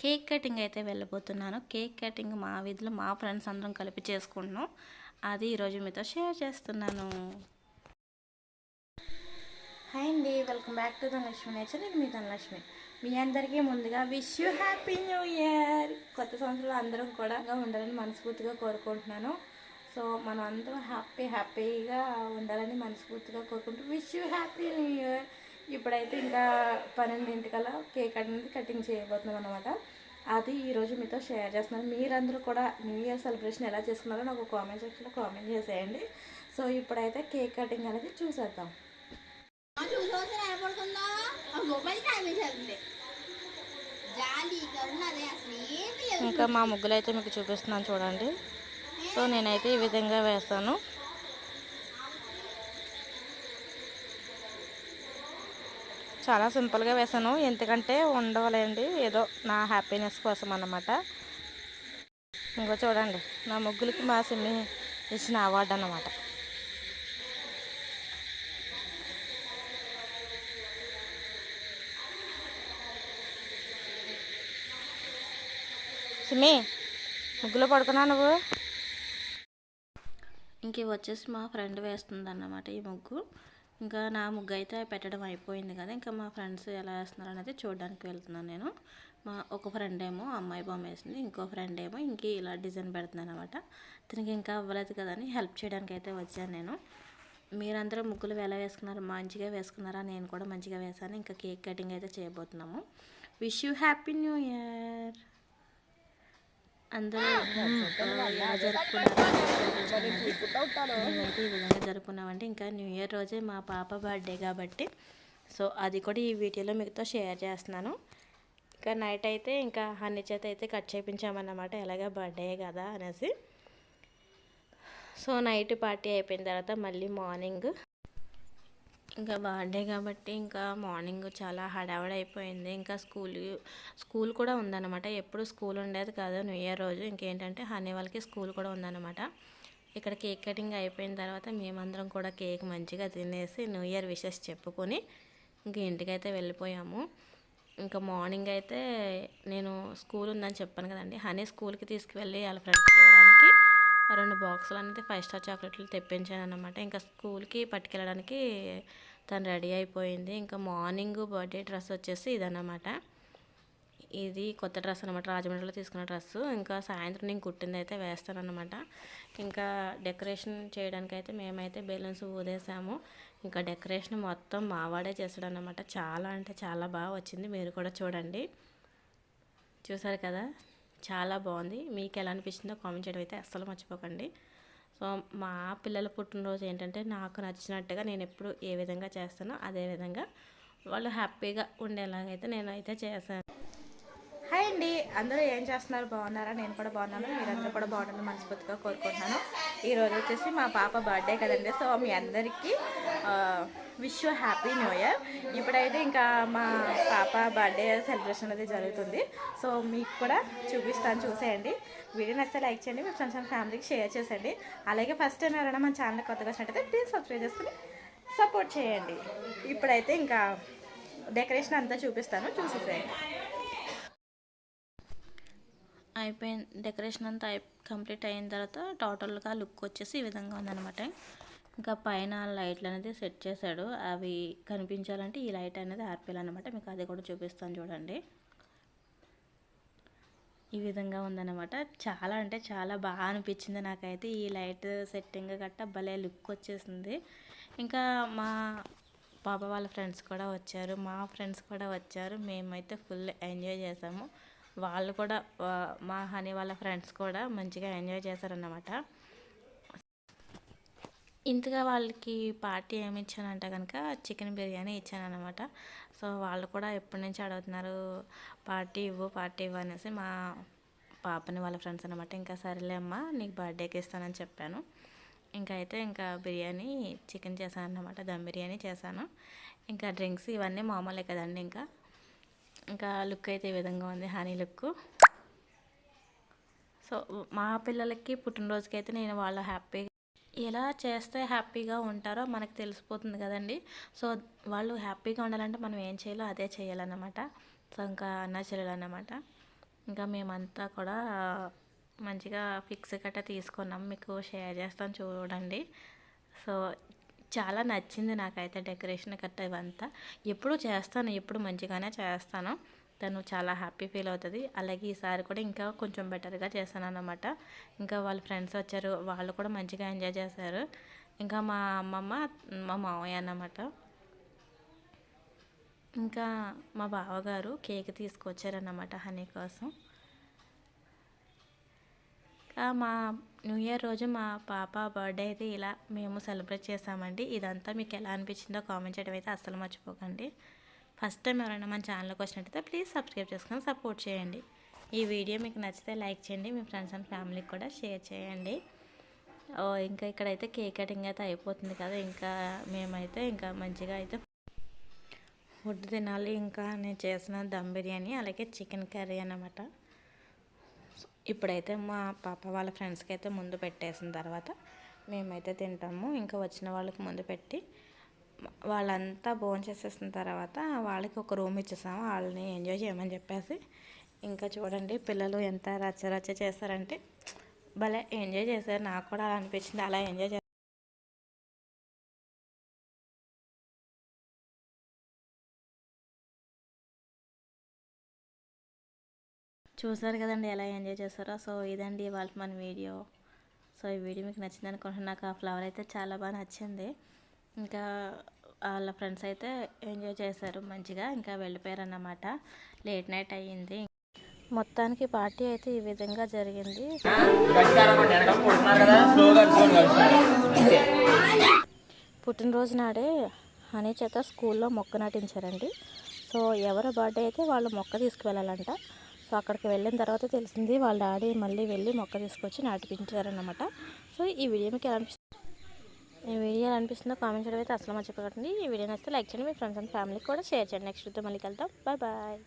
Cake cutting అయితే వెళ్ళబోతున్నాను. Cake cutting మా వీధిలో మా ఫ్రెండ్స్ అందరం కలిపి చేసుకుంటున్నాం. అది ఈరోజు మీతో షేర్ చేస్తున్నాను. హాయ్ అండి welcome back to Dhanalakshmi nature. నేను మీ ధనలక్ష్మి. మీ అందరికీ ముందుగా wish you happy new year. కొత్త సంవత్సరంలో అందరం కూడా ఉండాలని మనస్ఫూర్తిగా కోరుకుంటున్నాను. సో మనం అందరం హ్యాపీ హ్యాపీగా ఉండాలని మనస్ఫూర్తిగా కోరుకుంటూ wish you happy new year. ఇప్పుడైతే ఇంకా పన్నెండింటికల్లా కేక్ అనేది కటింగ్ చేయబోతున్నాం అనమాట అది ఈరోజు మీతో షేర్ చేస్తున్నాను. మీరందరూ కూడా న్యూ ఇయర్ సెలబ్రేషన్ ఎలా చేసుకున్నారో నాకు కామెంట్ సెక్షన్లో కామెంట్ చేసేయండి. సో ఇప్పుడైతే కేక్ కటింగ్ అనేది చూసేద్దాం. ఇంకా మా ముగ్గులు అయితే మీకు చూపిస్తున్నాను చూడండి. సో నేనైతే ఈ విధంగా వేస్తాను. చాలా సింపుల్గా వేసాను. ఎందుకంటే ఉండవలేండి. ఏదో నా హ్యాపీనెస్ కోసం అన్నమాట. ఇంకో చూడండి. నా ముగ్గులకి మా సిమ్మి ఇచ్చిన అవార్డు అన్నమాట. సిమ్మి ముగ్గులో పడుకున్నా నువ్వు? ఇంక వచ్చేసి మా ఫ్రెండ్ వేస్తుంది అన్నమాట ఈ ముగ్గు. ఇంకా నా ముగ్గు అయితే పెట్టడం అయిపోయింది కదా ఇంకా మా ఫ్రెండ్స్ ఎలా వేస్తున్నారు అనేది చూడడానికి వెళ్తున్నాను నేను. మా ఒక ఫ్రెండ్ ఏమో అమ్మాయి బొమ్మ వేసింది ఇంకో ఫ్రెండ్ ఏమో ఇంక ఇలా డిజైన్ పెడుతున్నాను అనమాట దీనికి ఇంకా అవ్వలేదు కదా అని హెల్ప్ చేయడానికి అయితే వచ్చాను నేను. మీరందరూ ముగ్గులు ఎలా వేసుకున్నారు? మంచిగా వేసుకున్నారా? నేను కూడా మంచిగా వేసాను. ఇంకా కేక్ కటింగ్ అయితే చేయబోతున్నాము. Wish you happy new year అందరూ జరుపుకున్నారు మేమైతే ఈ విధంగా జరుపుకున్నామంటే ఇంకా న్యూ ఇయర్ రోజే మా పాప బర్త్డే కాబట్టి సో అది కూడా ఈ వీడియోలో మీతో షేర్ చేస్తున్నాను. ఇంకా నైట్ అయితే ఇంకా హనీ చేత అయితే కట్ చేయించామన్నమాట ఎలాగ బర్త్డే కదా అనేసి. సో నైట్ పార్టీ అయిపోయిన తర్వాత మళ్ళీ మార్నింగ్ ఇంకా బర్త్డే కాబట్టి ఇంకా మార్నింగ్ చాలా హడావిడి అయిపోయింది ఇంకా స్కూల్ స్కూల్ కూడా ఉందన్నమాట. ఎప్పుడు స్కూల్ ఉండేది కాదు. న్యూ ఇయర్ రోజు ఇంకేంటంటే హనీ వాళ్ళకి స్కూల్ కూడా ఉందన్నమాట. ఇక్కడ కేక్ కటింగ్ అయిపోయిన తర్వాత మేమందరం కూడా కేక్ మంచిగా తినేసి న్యూ ఇయర్ విషెస్ చెప్పుకొని ఇంక ఇంటికైతే వెళ్ళిపోయాము. ఇంకా మార్నింగ్ అయితే నేను స్కూల్ ఉందని చెప్పాను కదండి. హనీ స్కూల్కి తీసుకువెళ్ళి వాళ్ళ ఫ్రెండ్స్కి ఇవ్వడానికి రెండు బాక్సులు అనేది ఫైవ్ స్టార్ చాక్లెట్లు తెప్పించాను అనమాట ఇంకా స్కూల్కి పట్టుకెళ్ళడానికి తను రెడీ అయిపోయింది. ఇంకా మార్నింగ్ బర్త్డే డ్రెస్ వచ్చేసి ఇదన్నమాట. ఇది కొత్త డ్రెస్ అనమాట రాజమండ్రిలో తీసుకున్న డ్రెస్ ఇంకా సాయంత్రం నేను కుట్టింది అయితే వేస్తాను అనమాట ఇంకా డెకరేషన్ చేయడానికి అయితే మేమైతే బెలూన్స్ ఊదేసాము. ఇంకా డెకరేషన్ మొత్తం మావాడే చేసాడు అనమాట చాలా అంటే చాలా బాగా వచ్చింది. మీరు కూడా చూడండి. చూసారు కదా? చాలా బాగుంది. మీకు ఎలా అనిపించిందో కామెంట్ చేయడం అయితే అస్సలు మర్చిపోకండి. సో మా పిల్లల పుట్టినరోజు ఏంటంటే నాకు నచ్చినట్టుగా నేను ఎప్పుడు ఏ విధంగా చేస్తానో అదే విధంగా వాళ్ళు హ్యాపీగా ఉండేలాగైతే నేనైతే చేశాను. హాయ్ అండి. అందరూ ఏం చేస్తున్నారు? బాగున్నారా? నేను కూడా బాగున్నాను. మీరందరూ కూడా బాగున్నాను మనస్ఫూర్తిగా కోరుకుంటున్నాను. ఈరోజు వచ్చేసి మా పాప బర్త్డే కదండి. సో మీ అందరికీ విష్ హ్యాపీ న్యూ ఇయర్. ఇప్పుడైతే ఇంకా మా పాప బర్త్డే సెలబ్రేషన్ అనేది జరుగుతుంది. సో మీకు కూడా చూపిస్తాను చూసేయండి. వీడియో నచ్చితే లైక్ చేయండి. మీ ఫ్రెండ్స్ అండ్ ఫ్యామిలీకి షేర్ చేసేయండి. అలాగే ఫస్ట్ టైం ఎవరైనా మన ఛానల్ కొత్తగా వచ్చినట్టయితే ప్లీజ్ సబ్స్క్రైబ్ చేసుకుని సపోర్ట్ చేయండి. ఇప్పుడైతే ఇంకా డెకరేషన్ అంతా చూపిస్తాను. చూసేసేయండి. అయిపోయిన డెకరేషన్ అంతా కంప్లీట్ అయిన తర్వాత టోటల్గా లుక్ వచ్చేసి ఈ విధంగా ఉందనమాట ఇంకా పైన లైట్లు అనేది సెట్ చేశాడు. అవి కనిపించాలంటే ఈ లైట్ అనేది ఆర్పేయాలన్నమాట. మీకు అది కూడా చూపిస్తాను చూడండి. ఈ విధంగా ఉందన్నమాట. చాలా అంటే చాలా బాగా అనిపించింది నాకైతే ఈ లైట్ సెట్టింగ్ గట్ట భలే లుక్ వచ్చేసింది. ఇంకా మా పాప వాళ్ళ ఫ్రెండ్స్ కూడా వచ్చారు. మా ఫ్రెండ్స్ కూడా వచ్చారు. మేమైతే ఫుల్ ఎంజాయ్ చేసాము. వాళ్ళు కూడా మా హనీ వాళ్ళ ఫ్రెండ్స్ కూడా మంచిగా ఎంజాయ్ చేశారన్నమాట. ఇంతగా వాళ్ళకి పార్టీ ఏమి ఇచ్చానంటే కనుక చికెన్ బిర్యానీ ఇచ్చానమాట సో వాళ్ళు కూడా ఎప్పటి నుంచి అడుగుతున్నారు పార్టీ ఇవ్వు పార్టీ ఇవ్వు అనేసి మా పాపని వాళ్ళ ఫ్రెండ్స్ అనమాట ఇంకా సరేలే అమ్మ నీకు బర్త్డేకి ఇస్తానని చెప్పాను. ఇంకా అయితే ఇంకా బిర్యానీ చికెన్ చేశాను అన్నమాట దమ్ బిర్యానీ చేశాను. ఇంకా డ్రింక్స్ ఇవన్నీ మామూలే కదండి ఇంకా. ఇంకా లుక్ అయితే ఈ విధంగా ఉంది హనీ లుక్. సో మా పిల్లలకి పుట్టినరోజుకి అయితే నేను వాళ్ళ హ్యాపీగా ఎలా చేస్తే హ్యాపీగా ఉంటారో మనకు తెలిసిపోతుంది కదండి. సో వాళ్ళు హ్యాపీగా ఉండాలంటే మనం ఏం చేయాలో అదే చేయాలన్నమాట. సో ఇంకా అన్న చెల్లెలన్నమాట. ఇంకా మేమంతా కూడా మంచిగా ఫిక్స్ గట్రా తీసుకున్నాం. మీకు షేర్ చేస్తాను చూడండి. సో చాలా నచ్చింది నాకైతే డెకరేషన్ గట్రా ఇవంతా. ఎప్పుడు చేస్తాను ఎప్పుడు మంచిగానే చేస్తాను. తను చాలా హ్యాపీ ఫీల్ అవుతుంది. అలాగే ఈసారి కూడా ఇంకా కొంచెం బెటర్గా చేశాను అన్నమాట ఇంకా వాళ్ళ ఫ్రెండ్స్ వచ్చారు వాళ్ళు కూడా మంచిగా ఎంజాయ్ చేశారు. ఇంకా మా అమ్మమ్మ మా మామయ్య అన్నమాట. ఇంకా మా బావగారు కేక్ తీసుకొచ్చారన్నమాట హనీ కోసం. మా న్యూ ఇయర్ రోజు మా పాప బర్త్డే అయితే ఇలా మేము సెలబ్రేట్ చేసామండి. ఇదంతా మీకు ఎలా అనిపించిందో కామెంట్ చేయడం అయితే అస్సలు మర్చిపోకండి. ఫస్ట్ టైం ఎవరైనా మన ఛానల్కి వచ్చినట్టయితే ప్లీజ్ సబ్స్క్రైబ్ చేసుకొని సపోర్ట్ చేయండి. ఈ వీడియో మీకు నచ్చితే లైక్ చేయండి. మీ ఫ్రెండ్స్ అండ్ ఫ్యామిలీకి కూడా షేర్ చేయండి. ఇంకా ఇక్కడైతే కేక్ కటింగ్ అయితే అయిపోతుంది కదా. ఇంకా మేమైతే ఇంకా మంచిగా అయితే ఫుడ్ తినాలి. ఇంకా నేను చేసిన దమ్ బిర్యానీ అలాగే చికెన్ కర్రీ అన్నమాట. ఇప్పుడైతే మా పాప వాళ్ళ ఫ్రెండ్స్కి అయితే ముందు పెట్టేసిన తర్వాత మేమైతే తింటాము. ఇంకా వచ్చిన వాళ్ళకి ముందు పెట్టి వాళ్ళంతా భోజనం చేసేసిన తర్వాత వాళ్ళకి ఒక రూమ్ ఇచ్చేసాము. వాళ్ళని ఎంజాయ్ చేయమని చెప్పేసి ఇంకా చూడండి పిల్లలు ఎంత రచ్చ రచ్చ చేస్తారంటే భలే ఎంజాయ్ చేశారు. నాకు కూడా అలా అనిపించింది. అలా ఎంజాయ్ చూసారు కదండి ఎలా ఎంజాయ్ చేస్తారో సో ఇదండి వాళ్ళ మన వీడియో. సో ఈ వీడియో మీకు నచ్చింది అనుకుంటున్నాను. నాకు ఆ ఫ్లవర్ అయితే చాలా బాగా నచ్చింది. ఇంకా వాళ్ళ ఫ్రెండ్స్ అయితే ఎంజాయ్ చేశారు మంచిగా. ఇంకా వెళ్ళిపోయారు అన్నమాట లేట్ నైట్ అయ్యింది. మొత్తానికి పార్టీ అయితే ఈ విధంగా జరిగింది. పుట్టినరోజు నాడే హనీ చేత స్కూల్లో మొక్క నాటించారండి. సో ఎవరి బర్త్డే అయితే వాళ్ళు మొక్క తీసుకువెళ్ళాలంట. సో అక్కడికి వెళ్ళిన తర్వాత తెలిసింది వాళ్ళ డాడీ మళ్ళీ వెళ్ళి మొక్క తీసుకొచ్చి నాటిపించారనమాట సో ఈ వీడియో మీకు ఎలా అనిపిస్తుంది? ఈ వీడియో ఎలా అనిపిస్తుందో కామెంట్ చేయడం అయితే అసలు మర్చిపోకండి. ఈ వీడియో నచ్చితే లైక్ చేయండి మీ ఫ్రెండ్స్ అండ్ ఫ్యామిలీకి కూడా షేర్ చేయండి. నెక్స్ట్ వీడియో మళ్ళీ కలుద్దాం. Bye bye.